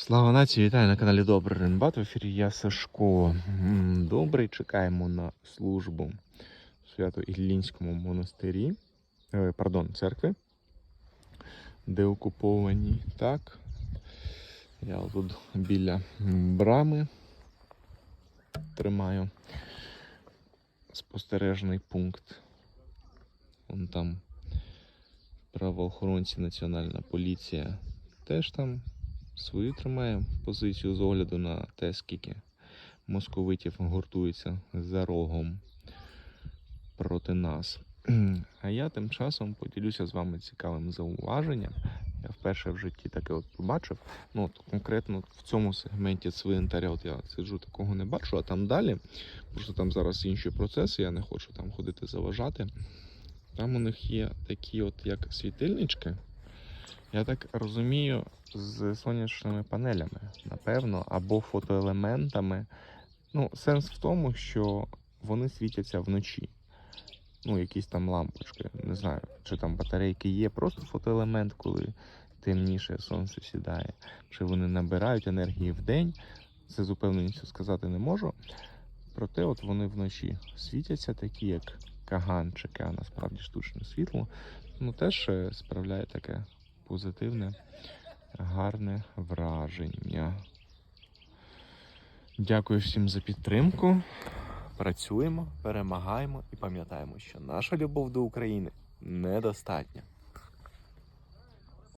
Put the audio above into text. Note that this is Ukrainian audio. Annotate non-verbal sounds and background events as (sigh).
Слава нації, вітаю на каналі Добрий Ренбат. В ефірі я Сашко. Добрий, чекаємо на службу в Свято-Іллінському монастирі, е, пардон, церкві, де окуповані. Так. Я тут біля брами тримаю спостережний пункт. Вон там правоохоронці, національна поліція теж там свою тримає позицію з огляду на те, скільки московитів гуртується за рогом проти нас. (clears throat) А я тим часом поділюся з вами цікавим зауваженням. Я вперше в житті таке от побачив. Ну, от конкретно в цьому сегменті цвинтаря, от я сиджу, такого не бачу, а там далі, просто там зараз інші процеси, я не хочу там ходити заважати. Там у них є такі, от як світильнички. Я так розумію, з сонячними панелями, напевно, або фотоелементами. Ну, сенс в тому, що вони світяться вночі. Ну, якісь там лампочки. Не знаю, чи там батарейки є, просто фотоелемент, коли темніше сонце сідає. Чи вони набирають енергії в день. Це з упевненістю сказати не можу. Проте, от вони вночі світяться такі, як каганчики, а насправді штучне світло. Ну, теж е, справляє таке позитивне, гарне враження. Дякую всім за підтримку. Працюємо, перемагаємо і пам'ятаємо, що наша любов до України недостатня.